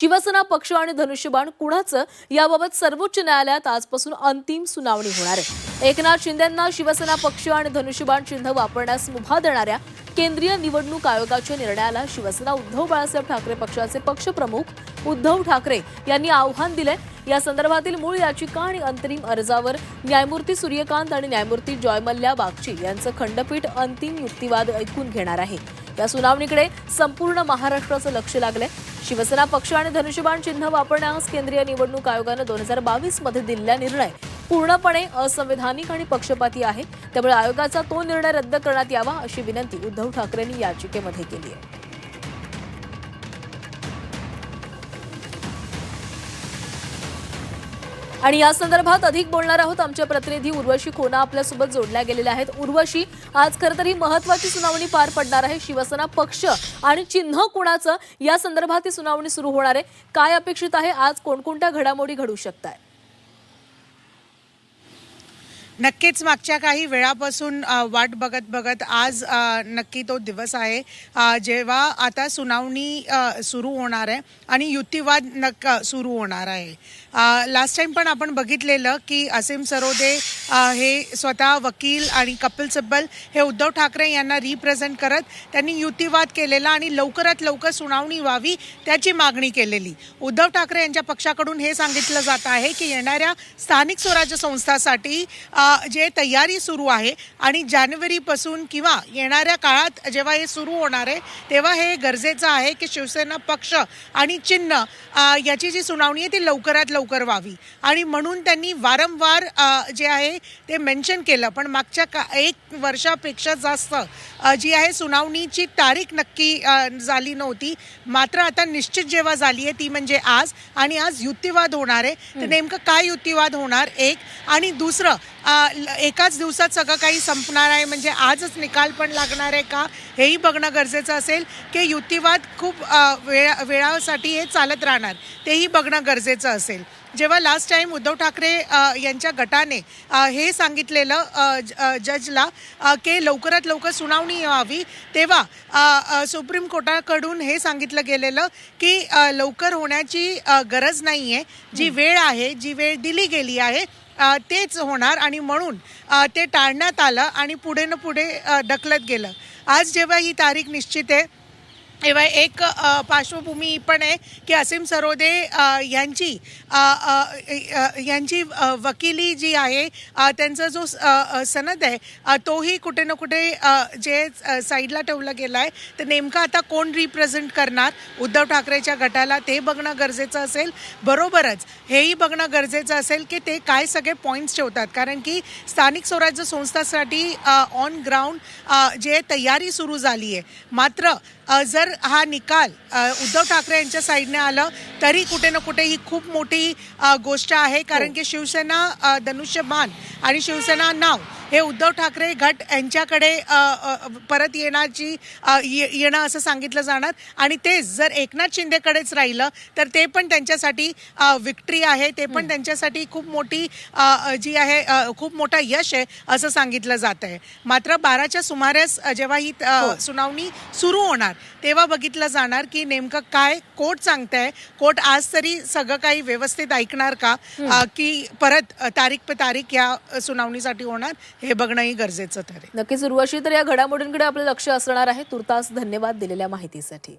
शिवसेना पक्ष आणि धनुष्यबाण कुणाचं? याबाबत सर्वोच्च न्यायालयात आजपासून अंतिम सुनावणी होणार आहे. एकनाथ शिंदेंना शिवसेना पक्ष आणि धनुष्यबाण चिन्ह वापरण्यास मुभा देणाऱ्या केंद्रीय निवडणूक आयोगाच्या निर्णयाला शिवसेना उद्धव बाळासाहेब ठाकरे पक्षाचे पक्षप्रमुख उद्धव ठाकरे यांनी आव्हान दिले या संदर्भातील मूळ याचिका आणि अंतरिम अर्जावर न्यायमूर्ती सूर्यकांत आणि न्यायमूर्ती जयमल्ल्या बागची यांचं खंडपीठ अंतिम युक्तिवाद ऐकून घेणार आहे. या सुनावणीकडे संपूर्ण महाराष्ट्राचं लक्ष लागलंय. शिवसेना पक्ष आणि धनुष्यबाण चिन्ह वापरण्यास केंद्रीय निवडणूक आयोगानं दोन हजार बावीसमध्ये दिलेला निर्णय पूर्णपणे असंवैधानिक आणि पक्षपाती आहे. त्यामुळे आयोगाचा तो निर्णय रद्द करण्यात यावा अशी विनंती उद्धव ठाकरेंनी याचिकेमध्ये केली आहे. आणि या संदर्भात अधिक बोलणार आहोत आमच्या प्रतिनिधी उर्वशी खोना. आपल्यासोबत जोडल्या गेलेल्या आहेत. उर्वशी आज खरं तर ही महत्वाची सुनावणी पार पडणार आहे. शिवसेना पक्ष आणि चिन्ह कुणाचं? या संदर्भात ही सुनावणी सुरू होणार आहे. काय अपेक्षित आहे? आज कोणकोणत्या घडामोडी घडू शकत आहे नक्कीच मागच्या काही वेळापासून वाट बघत बघत आज नक्की तो दिवस आहे. जेव्हा आता सुनावणी सुरू होणार आहे आणि युक्तिवाद नक सुरू होणार आहे. लास्ट टाइम पण आपण बघितलेलं की असीम सरोदे हे स्वतः वकील आणि कपिल सिब्बल हे उद्धव ठाकरे यांना रिप्रेझेंट करत त्यांनी युक्तिवाद केलेला आणि लवकरात लवकर सुनावणी व्हावी त्याची मागणी केलेली. उद्धव ठाकरे यांच्या पक्षाकडून हे सांगितलं जात आहे की येणाऱ्या स्थानिक स्वराज्य संस्थासाठी जे तयारी सुरू आहे आणि जानेवारीपासून किंवा येणाऱ्या काळात जेव्हा हे सुरू होणार आहे तेव्हा हे गरजेचं आहे की शिवसेना पक्ष आणि चिन्ह याची जी सुनावणी आहे ती लवकरात लवकर व्हावी. आणि म्हणून त्यांनी वारंवार जे आहे ते मेन्शन केलं. पण मागच्या का एक वर्षापेक्षा जास्त जी आहे सुनावणीची तारीख नक्की झाली नव्हती. मात्र आता निश्चित जेव्हा झाली आहे ती म्हणजे आज. आणि आज युक्तिवाद होणार आहे. तर नेमकं काय युक्तिवाद होणार? एक. आणि दुसरं एकाच दिवसात सगळं काही संपणार आहे. म्हणजे आजच निकाल पण लागणार आहे का? हेही बघणं गरजेचं असेल की युतिवाद खूप वेळा वेळासाठी हे चालत राहणार. तेही बघणं गरजेचं असेल. जेव्हा लास्ट टाइम उद्धव ठाकरे यांच्या गटाने हे सांगितलेलं जजला की लवकरात लवकर सुनावणी व्हावी तेव्हा सुप्रीम कोर्टाकडून हे सांगितलं गेलेलं की लवकर होण्याची गरज नाही आहे जी वेळ आहे जी वेळ दिली गेली आहे तेच होणार आणि म्हणून ते टाळण्यात आलं आणि पुढे न पुढे ढकलत गेलं. आज जेव्हा ही तारीख निश्चित आहे तेव्हा एक पार्श्वभूमी पण आहे की असीम सरोदे यांची यांची वकिली जी आहे त्यांचा जो स- सनद आहे तोही कुठे ना कुठे जे साईडला ठेवला गेला आहे तर नेमका आता कोण रिप्रेझेंट करणार? उद्धव ठाकरेच्या गटाला ते बघणं गरजेचं असेल. बरोबरच हेही बघणं गरजेचं असेल की ते काय सगळे पॉईंट्स ठेवतात. कारण की स्थानिक स्वराज्य संस्थासाठी ऑन ग्राउंड जे तयारी सुरू झाली आहे मात्र जर हा निकाल उद्धव ठाकरे यांच्या साईडने आलं तरी कुठे ना कुठे ही खूप मोठी गोष्ट आहे. कारण की शिवसेना धनुष्यबाण आणि शिवसेना नाव हे उद्धव ठाकरे गट यांच्याकडे परत येण्याची येणं असं सांगितलं जाणार. आणि तेच जर एकनाथ शिंदेकडेच राहिलं तर ते पण त्यांच्यासाठी विक्ट्री आहे. ते पण त्यांच्यासाठी खूप मोठी जी आहे खूप मोठं यश आहे असं सांगितलं जात आहे. मात्र बाराच्या सुमारास जेव्हा ही अ, सुनावणी सुरू होणार तेव्हा बघितलं जाणार की नेमकं काय कोर्ट सांगतंय. कोर्ट आज तरी सगळं काही व्यवस्थित ऐकणार का? की परत तारीख पे तारीख या सुनावणीसाठी होणार. हे बघणंही गरजेचं ठरेल. नक्कीच उर्वशी तर या घडामोडींकडे आपलं लक्ष असणार आहे. तुर्तास धन्यवाद दिलेल्या माहितीसाठी.